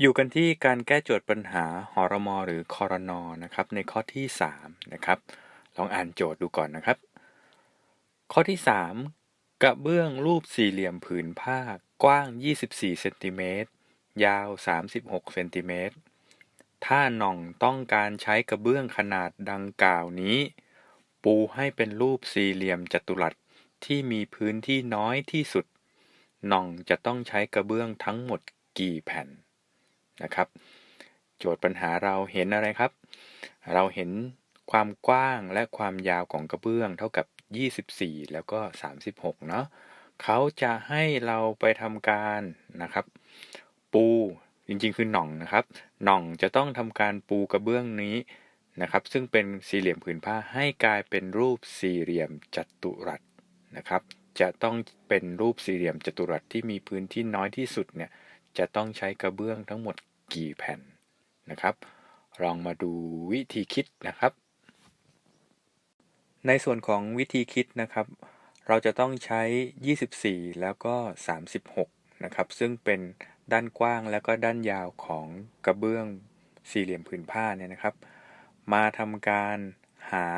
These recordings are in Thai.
อยู่กันที่การแก้โจทย์ปัญหาหอรมอหรือคอรนอนะครับในข้อที่3นะครับลองอ่านโจทย์ดูก่อนนะครับ ข้อที่ 3 กระเบื้องรูปสี่เหลี่ยมผืนผ้ากว้าง 24เซนติเมตรยาว 36เซนติเมตรถ้าหน่องต้องการใช้กระเบื้องขนาดดังกล่าวนี้ ปูให้เป็นรูปสี่เหลี่ยมจัตุรัสที่มีพื้นที่น้อยที่สุดหน่องจะต้องใช้กระเบื้องทั้งหมดกี่แผ่น นะครับ โจทย์ปัญหาเราเห็นอะไรครับ เราเห็นความกว้างและความยาวของกระเบื้องเท่ากับ 24 แล้วก็ 36 เนาะเขาจะให้เราไปทำการนะครับ ปูจริงๆ คือหน่องนะครับ หน่องจะต้องทำการปูกระเบื้องนี้นะครับ ซึ่งเป็นสี่เหลี่ยมผืนผ้าให้กลายเป็นรูปสี่เหลี่ยมจัตุรัสนะครับ จะต้องเป็นรูปสี่เหลี่ยมจัตุรัสที่มีพื้นที่น้อยที่สุดเนี่ยจะต้องใช้กระเบื้องทั้งหมด กี่แผ่นนะครับ ลองมาดูวิธีคิดนะครับ ในส่วนของวิธีคิดนะครับ เราจะต้องใช้ 24 แล้วก็ 36 นะครับ ซึ่งเป็นด้านกว้างแล้วก็ด้านยาวของกระเบื้องสี่เหลี่ยมผืนผ้าเนี่ยนะครับ มาทำการหา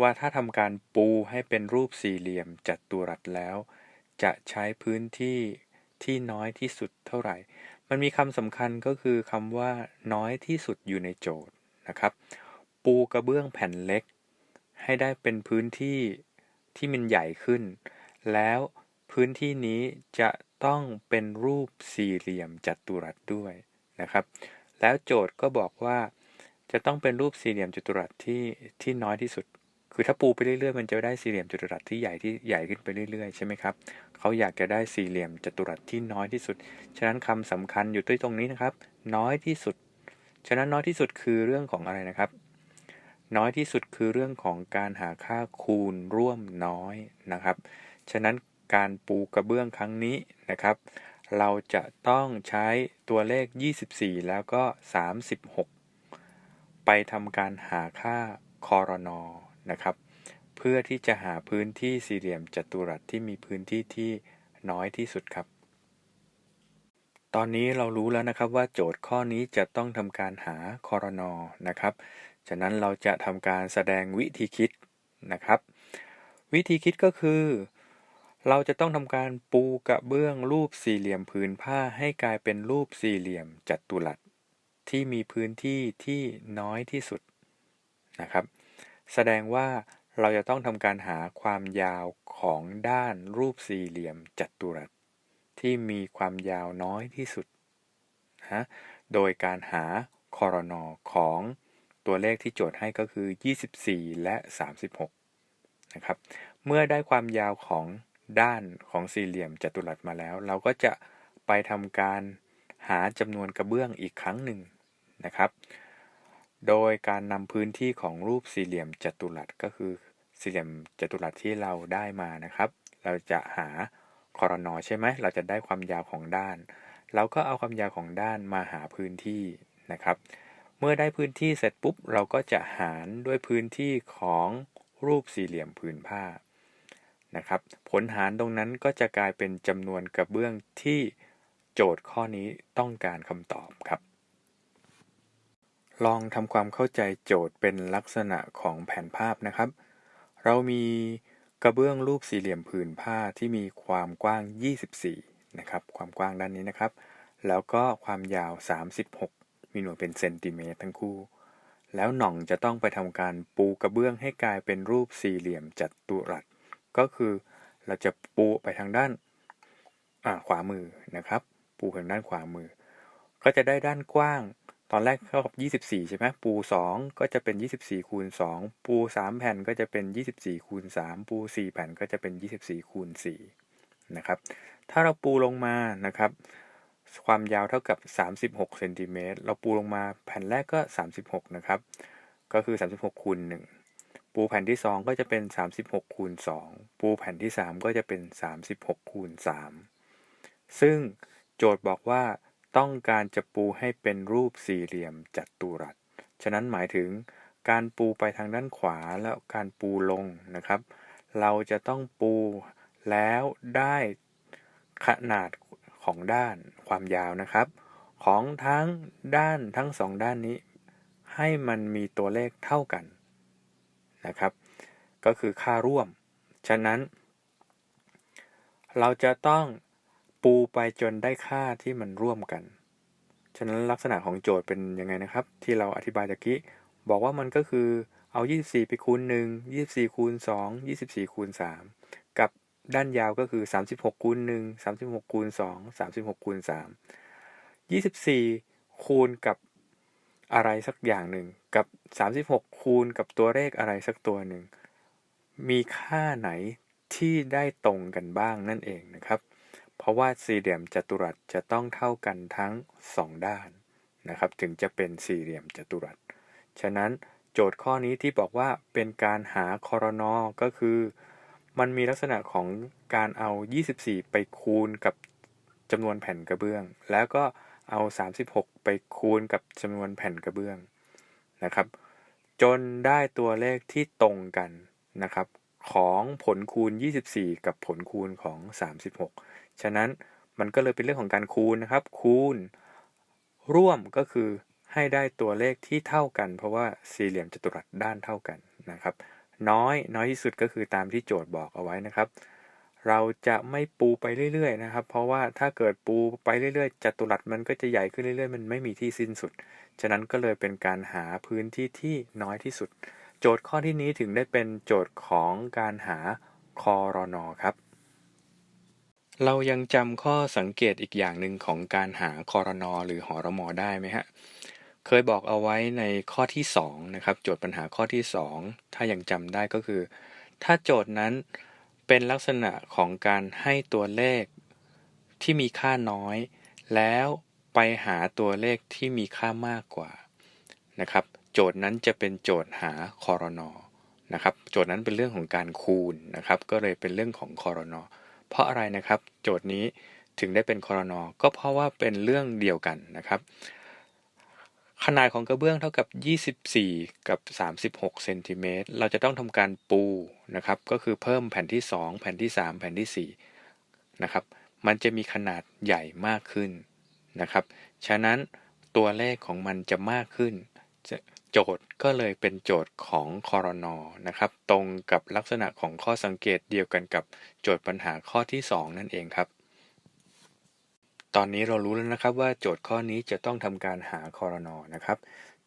ว่าถ้าทำการปูให้เป็นรูปสี่เหลี่ยมจัตุรัสแล้ว จะใช้พื้นที่ที่น้อยที่สุดเท่าไหร่ มันมีคำสำคัญก็คือคำว่าน้อยที่สุดอยู่ในโจทย์นะครับ ปูกระเบื้องแผ่นเล็ก ให้ได้เป็นพื้นที่ที่มันใหญ่ขึ้น แล้วพื้นที่นี้จะต้องเป็นรูปสี่เหลี่ยมจัตุรัสด้วยนะครับ แล้วโจทย์ก็บอกว่าจะต้องเป็นรูปสี่เหลี่ยมจัตุรัสที่ที่น้อยที่สุด คือถ้าปูไปเรื่อยๆ มันจะได้สี่เหลี่ยมจัตุรัสที่ใหญ่ที่ใหญ่ขึ้นไปเรื่อยๆ ใช่ไหมครับ เขาอยากจะได้สี่เหลี่ยมจัตุรัสที่น้อยที่สุด ฉะนั้นคำสำคัญอยู่ที่ตรงนี้นะครับ น้อยที่สุด ฉะนั้นน้อยที่สุดคือเรื่องของอะไรนะครับ น้อยที่สุดคือเรื่องของการหาค่าคูณร่วมน้อยนะครับ ฉะนั้นการปูกระเบื้องครั้งนี้นะครับ เราจะต้องใช้ตัวเลข 24 แล้วก็ 36 ไปทำการหาค่าคอรนอ นะครับ เพื่อที่จะหาพื้นที่สี่เหลี่ยมจัตุรัสที่มีพื้นที่ที่น้อยที่สุดครับ ตอนนี้เรารู้แล้วนะครับว่าโจทย์ข้อนี้จะต้องทำการหาคอรนอนะครับ ฉะนั้นเราจะทำการแสดงวิธีคิดนะครับ วิธีคิดก็คือเราจะต้องทำการปูกระเบื้องรูปสี่เหลี่ยมผืนผ้าให้กลายเป็นรูปสี่เหลี่ยมจัตุรัสที่มีพื้นที่ที่น้อยที่สุดนะครับ แสดงว่าเราจะต้องทำการหาความยาวของด้านรูปสี่เหลี่ยมจัตุรัส ที่มีความยาวน้อยที่สุดนะโดยการหาคอรนอของตัวเลขที่โจทย์ให้ก็คือ 24 และ 36 นะครับ เมื่อได้ความยาวของด้านของสี่เหลี่ยมจัตุรัสมาแล้ว เราก็จะไปทำการหาจำนวนกระเบื้องอีกครั้งหนึ่งนะครับ โดยการนำพื้นที่ของรูปสี่เหลี่ยมจัตุรัสก็คือสี่เหลี่ยมจัตุรัสที่เราได้มานะครับ เราจะหาคอรนอใช่ไหมเราจะได้ความยาวของด้าน เราก็เอาความยาวของด้านมาหาพื้นที่นะครับ เมื่อได้พื้นที่เสร็จปุ๊บ เราก็จะหารด้วยพื้นที่ของรูปสี่เหลี่ยมผืนผ้านะครับ ผลหารตรงนั้นก็จะกลายเป็นจำนวนกระเบื้องที่โจทย์ข้อนี้ต้องการคำตอบครับ ลองทำความเข้าใจโจทย์เป็นลักษณะของแผนภาพนะครับ เรามีกระเบื้องรูปสี่เหลี่ยมผืนผ้าที่มีความกว้าง 24 นะครับ ความกว้างด้านนี้นะครับ แล้วก็ความยาว 36 มีหน่วยเป็นเซนติเมตรทั้งคู่ แล้วหน่องจะต้องไปทำการปูกระเบื้องให้กลายเป็นรูปสี่เหลี่ยมจัตุรัส ก็คือเราจะปูไปทางด้านขวามือนะครับ ปูทางด้านขวามือ ก็จะได้ด้านกว้าง อนแรกเท่ากับ 24 ใช่ไหมปู 2 ก็จะเป็น 24คูณ2 ปู 3 แผ่นก็จะเป็น 24คูณ3 ปู 4 แผ่นก็จะเป็น 24คูณ4นะครับ ถ้าเราปูลงมานะครับ ความยาวเท่ากับ 36เซนติเมตรเราปูลงมาแผ่นแรกก็ 36 นะครับ ก็คือ 36คูณ1ปูแผ่นที่ 2 ก็จะเป็น 36คูณ2ปูแผ่นที่ 3 ก็จะเป็น 36คูณ3ซึ่งโจทย์บอกว่า ต้องการจะปูให้เป็นรูปสี่เหลี่ยมจัตุรัส ฉะนั้นหมายถึงการปูไปทางด้านขวาแล้วการปูลงนะครับ เราจะต้องปูแล้วได้ขนาดของด้านความยาวนะครับ ของทั้งด้านทั้งสองด้านนี้ ให้มันมีตัวเลขเท่ากันนะครับ ก็คือค่าร่วม ฉะนั้น เราจะต้อง ปูไปจนได้ค่าที่มันร่วมกัน ฉะนั้นลักษณะของโจทย์เป็นยังไงนะครับ ที่เราอธิบายตะกี้ บอกว่ามันก็คือเอา 24 ไปคูณ 1 24 คูณ 2 24 คูณ 3 กับด้านยาวก็คือ 36 คูณ 1 36 คูณ 2 36 คูณ 3 24 คูณกับอะไรสักอย่างหนึ่ง กับ 36 คูณกับตัวเลขอะไรสักตัวหนึ่ง มีค่าไหนที่ได้ตรงกันบ้างนั่นเองนะครับ เพราะว่าสี่เหลี่ยมจัตุรัสจะต้องเท่ากันทั้ง 2 ด้านนะครับ ถึงจะเป็นสี่เหลี่ยมจัตุรัส ฉะนั้นโจทย์ข้อนี้ที่บอกว่าเป็นการหาคอรนอก็คือ มันมีลักษณะของการเอา 24 ไปคูณกับจำนวนแผ่นกระเบื้อง แล้วก็เอา 36 ไปคูณกับจำนวนแผ่นกระเบื้องนะครับ จนได้ตัวเลขที่ตรงกันนะครับ ของผลคูณ 24 กับผลคูณของ 36 ฉะนั้นมันก็เลยเป็นเรื่องของการคูณนะครับ คูณ ร่วมก็คือให้ได้ตัวเลขที่เท่ากัน เพราะว่าสี่เหลี่ยมจัตุรัสด้านเท่ากันนะครับ น้อยน้อยที่สุดก็คือตามที่โจทย์บอกเอาไว้นะครับ เราจะไม่ปูไปเรื่อยๆนะครับ เพราะว่าถ้าเกิดปูไปเรื่อยๆจัตุรัสมันก็จะใหญ่ขึ้นเรื่อยๆ มันไม่มีที่สิ้นสุด ฉะนั้นก็เลยเป็นการหาพื้นที่ที่น้อยที่สุด โจทย์ข้อที่นี้ถึงได้เป็นโจทย์ของการหาคอรนอครับ เรายังจำข้อสังเกตอีกอย่างหนึ่งของการหาคอรนอหรือหอรมอได้ไหมฮะ เคยบอกเอาไว้ในข้อที่2นะครับ โจทย์ปัญหาข้อที่ 2 ถ้ายังจำได้ก็คือ ถ้าโจทย์นั้นเป็นลักษณะของการให้ตัวเลขที่มีค่าน้อย แล้วไปหาตัวเลขที่มีค่ามากกว่านะครับ โจทย์นั้นจะเป็นโจทย์หาคอรนอนะครับ โจทย์นั้นเป็นเรื่องของการคูณนะครับ ก็เลยเป็นเรื่องของคอรนอ เพราะอะไรนะครับ โจทย์นี้ถึงได้เป็นคอรนอก็เพราะว่าเป็นเรื่องเดียวกันนะครับ ขนาดของกระเบื้องเท่ากับ 24 กับ 36เซนติเมตรเราจะต้องทำการปูนะครับ ก็คือเพิ่มแผ่นที่ 2 แผ่นที่ 3 แผ่นที่ 4 นะครับ มันจะมีขนาดใหญ่มากขึ้นนะครับ ฉะนั้นตัวเลขของมันจะมากขึ้น โจทย์ก็เลยเป็นโจทย์ของคอรนอนะครับ ตรงกับลักษณะของข้อสังเกตเดียวกันกับโจทย์ปัญหาข้อที่ 2 นั่นเองครับ ตอนนี้เรารู้แล้วนะครับว่าโจทย์ข้อนี้จะต้องทำการหาคอรนอนะครับ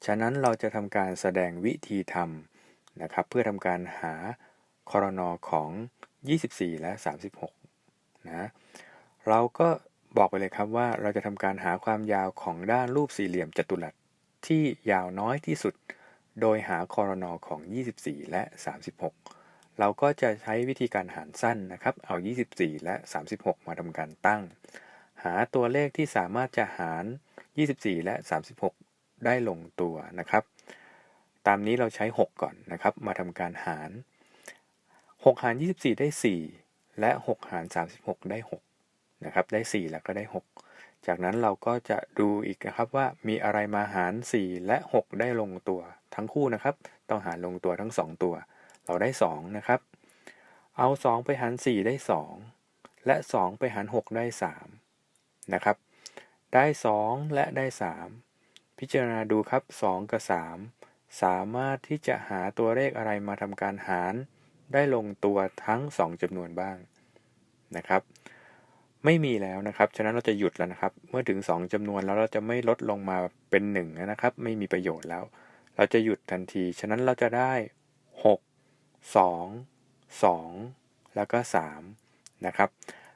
ฉะนั้นเราจะทำการแสดงวิธีทำนะครับ เพื่อทำการหาคอรนอของ 24 และ 36 นะ เราก็บอกไปเลยครับว่าเราจะทำการหาความยาวของด้านรูปสี่เหลี่ยมจัตุรัส ที่ยาวน้อยที่สุด โดยหาคอรนอของ 24 และ 36 เราก็จะใช้วิธีการหารสั้นนะครับ เอา 24 และ 36 มาทำการตั้ง หาตัวเลขที่สามารถจะหาร 24 และ 36 ได้ลงตัวนะครับ ตามนี้เราใช้ 6 ก่อนนะครับ มาทำการหาร 6 หาร 24 ได้ 4 และ 6 หาร 36 ได้ 6 นะครับ ได้ 4 แล้วก็ได้ 6 จากนั้นเราก็จะดูอีกนะครับว่ามีอะไรมาหาร 4 และ 6 ได้ลงตัวทั้งคู่นะครับ ต้องหารลงตัวทั้ง 2 ตัว เราได้ 2 นะครับ เอา 2 ไปหาร 4 ได้ 2 และ 2 ไปหาร 6 ได้ 3 นะครับ ได้ 2 และได้ 3 พิจารณาดูครับ 2 กับ 3 สามารถที่จะหาตัวเลขอะไรมาทำการหาร ได้ลงตัวทั้ง 2จำนวนบ้างนะครับ ไม่มีแล้วนะครับ ฉะนั้นเราจะหยุดแล้วนะครับ เมื่อถึง 2จำนวนแล้วเราจะไม่ลดลงมาเป็น1นะครับ ไม่มีประโยชน์แล้ว เราจะหยุดทันที ฉะนั้นเราจะได้ 6 2 2 แล้วก็3นะครับ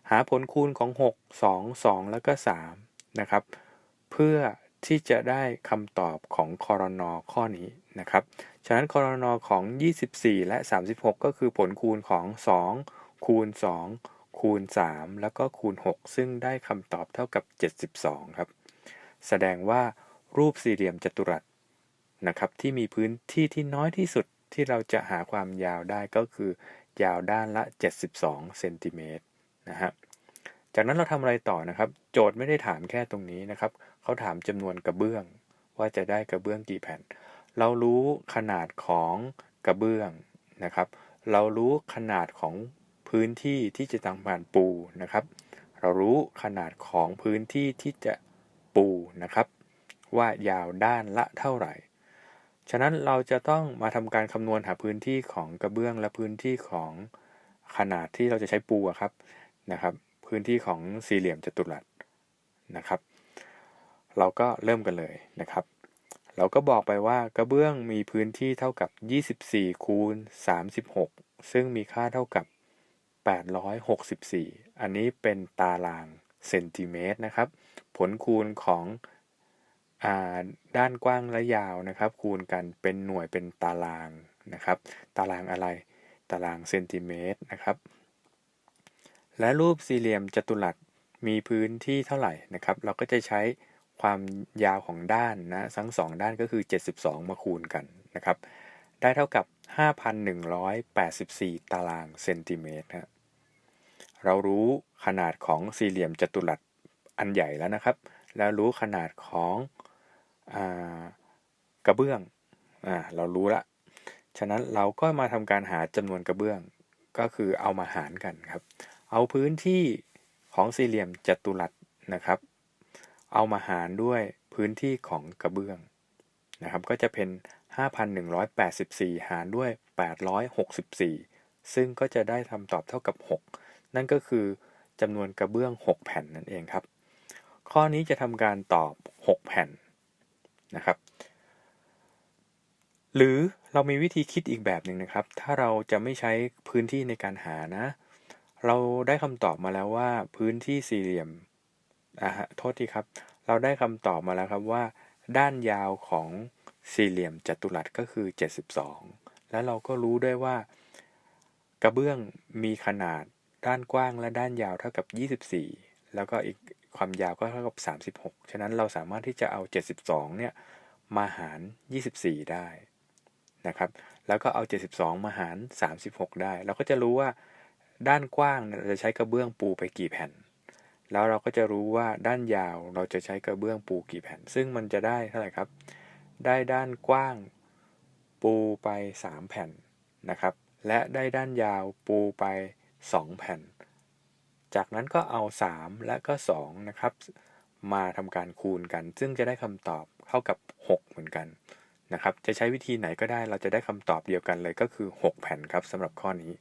หาผลคูณของ 6 2 2 แล้วก็3นะครับเพื่อที่จะได้คำตอบของคอรนอข้อนี้นะครับ ฉะนั้นคอรนอของ 24 และ 36 ก็คือผลคูณของ 2 คูณ 2 คูณ 3 แล้วก็คูณ 6 ซึ่งได้คำตอบเท่ากับ 72 ครับ แสดงว่ารูปสี่เหลี่ยมจัตุรัสนะครับที่มีพื้นที่ที่น้อยที่สุดที่เราจะหาความยาวได้ก็คือ ยาวด้านละ 72เซนติเมตรนะฮะจากนั้นเราทำอะไรต่อนะครับ โจทย์ไม่ได้ถามแค่ตรงนี้นะครับเขาถามจำนวนกระเบื้อง ว่าจะได้กระเบื้องกี่แผ่น เรารู้ขนาดของกระเบื้องนะครับ เรารู้ขนาดของ พื้นที่ที่จะทำการปูนะครับ เรารู้ขนาดของพื้นที่ที่จะปูนะครับ ว่ายาวด้านละเท่าไหร่ ฉะนั้นเราจะต้องมาทำการคำนวณหาพื้นที่ของกระเบื้องและพื้นที่ของขนาดที่เราจะใช้ปูครับนะครับ พื้นที่ของสี่เหลี่ยมจัตุรัสนะครับ เราก็เริ่มกันเลยนะครับ เราก็บอกไปว่ากระเบื้องมีพื้นที่เท่ากับ 24คูณ36 ซึ่งมีค่าเท่ากับ 864 อันนี้เป็นตารางเซนติเมตรนะครับ ผลคูณของอด้านกว้างและยาวนะครับ คูณกันเป็นหน่วยเป็นตารางนะครับ ตารางอะไร ตารางเซนติเมตรนะครับ และรูปสี่เหลี่ยมจัตุรัสมีพื้นที่เท่าไหร่นะครับ เราก็จะใช้ความยาวของด้านนะทั้งสองด้านก็คือ 72 มาคูณกันนะครับ ได้เท่ากับ 5,184 ตารางเซนติเมตรนะ เรารู้ขนาดของสี่เหลี่ยมจัตุรัสอันใหญ่แล้วนะครับ แล้วรู้ขนาดของอกระเบื้องอเรารู้ละ ฉะนั้นเราก็มาทำการหาจำนวนกระเบื้อง ก็คือเอามาหารกันครับ เอาพื้นที่ของสี่เหลี่ยมจัตุรัสนะครับ เอามาหารด้วยพื้นที่ของกระเบื้องนะครับ ก็จะเป็น 5,184 หารด้วย 864 ซึ่งก็จะได้คำตอบเท่ากับ 6 นั่นก็คือจำนวนกระเบื้อง 6 แผ่นนั่นเองครับ ข้อนี้จะทำการตอบ 6 แผ่นนะครับ หรือเรามีวิธีคิดอีกแบบหนึ่งนะครับ ถ้าเราจะไม่ใช้พื้นที่ในการหานะ เราได้คำตอบมาแล้วว่าพื้นที่สี่เหลี่ยมอะโทษทีครับ เราได้คำตอบมาแล้วครับว่าด้านยาวของสี่เหลี่ยมจัตุรัสก็คือ 72 แล้วเราก็รู้ด้วยว่ากระเบื้องมีขนาด ด้านกว้างและด้านยาวเท่ากับ 24 แล้วก็อีกความยาวก็เท่ากับ 36 ฉะนั้นเราสามารถที่จะเอา 72 เนี่ยมาหาร 24 ได้นะครับ แล้วก็เอา 72 มาหาร 36 ได้ เราก็จะรู้ว่าด้านกว้างเราจะใช้กระเบื้องปูไปกี่แผ่น แล้วเราก็จะรู้ว่าด้านยาวเราจะใช้กระเบื้องปูกี่แผ่น ซึ่งมันจะได้เท่าไหร่ครับ ได้ด้านกว้างปูไป 3 แผ่นนะครับ และได้ด้านยาวปูไป 2 แผ่น จากนั้นก็เอา 3 และก็ 2 นะครับ มาทำการคูณกัน ซึ่งจะได้คำตอบเท่ากับ 6 เหมือนกันนะครับ จะใช้วิธีไหนก็ได้เราจะได้คำตอบเดียวกันเลยก็คือ 6 แผ่นครับสำหรับข้อนี้